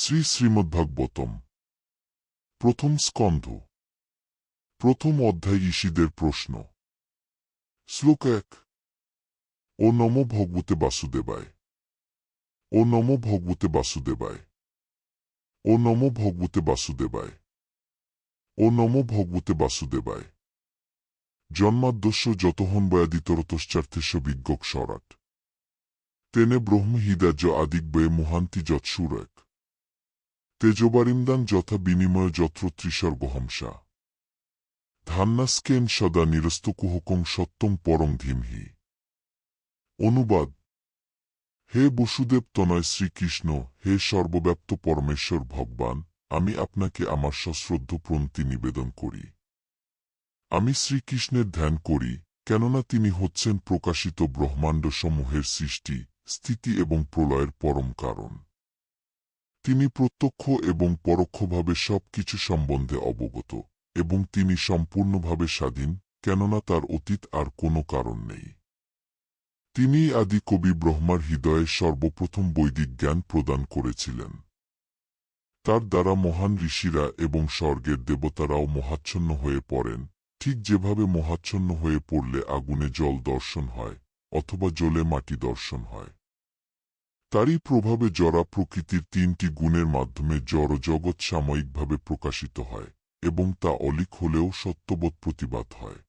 শ্রী শ্রীমদ্ভাগবতম প্রথম স্কন্ধ। প্রথম অধ্যায় ঋষিদের প্রশ্ন। শ্লোক এক। ও নম ভগবতে বাসুদেবায়। ও নম ভগবতে বাসুদেবায়। ও নম ভগবতে বাসুদেবায়। ও নম ভগবতে বাসুদেবায়। জন্মাদ্যস্য যতহন বয়াদিতরতশ্চার্থেস্য বিজ্ঞক স্বরাট তেনে ব্রহ্ম হিদার্য আদিগ্বয়ে মহান্তি যৎসুরক তেজবারিমদান যথা বিনিময় যত্র ত্রিসর্গহংসা ধান্যাস্কেন সদা নিরস্তকুহকং সত্যং পরং ধীমহি। অনুবাদ, হে বসুদেব তনয় শ্রীকৃষ্ণ, হে সর্বব্যাপ্ত পরমেশ্বর ভগবান, আমি আপনাকে আমার সশ্রদ্ধ প্রণতি নিবেদন করি। আমি শ্রীকৃষ্ণের ধ্যান করি, কেননা তিনি হচ্ছেন প্রকাশিত ব্রহ্মাণ্ডসমূহের সৃষ্টি, স্থিতি এবং প্রলয়ের পরম কারণ। তিনি প্রত্যক্ষ এবং পরোক্ষভাবে সব কিছু সম্বন্ধে অবগত, এবং তিনি সম্পূর্ণভাবে স্বাধীন, কেননা তার অতীত আর কোনো কারণ নেই। তিনি আদি কবি ব্রহ্মার হৃদয়ে সর্বপ্রথম বৈদিক জ্ঞান প্রদান করেছিলেন। তার দ্বারা মহান ঋষিরা এবং স্বর্গের দেবতারাও মহাচ্ছন্ন হয়ে পড়েন। ঠিক যেভাবে মহাচ্ছন্ন হয়ে পড়লে আগুনে জল দর্শন হয়, অথবা জলে মাটি দর্শন হয়। তারই প্রভাবে জরা প্রকৃতির তিনটি গুণের মাধ্যমে জড় জগৎ সাময়িকভাবে প্রকাশিত হয়, এবং তা অলিক হলেও সত্যবোধ প্রতিবাদ হয়।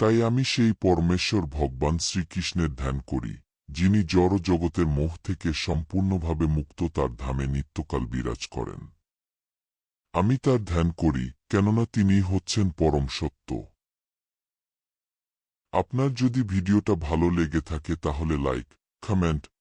তাই আমি সেই পরমেশ্বর ভগবান শ্রীকৃষ্ণের ধ্যান করি, যিনি জড় জগতের মোহ থেকে সম্পূর্ণভাবে মুক্ত তার ধামে নিত্যকাল বিরাজ করেন। আমি তার ধ্যান করি, কেননা তিনি হচ্ছেন পরম সত্য। আপনার যদি ভিডিওটা ভালো লেগে থাকে তাহলে লাইক, কমেন্ট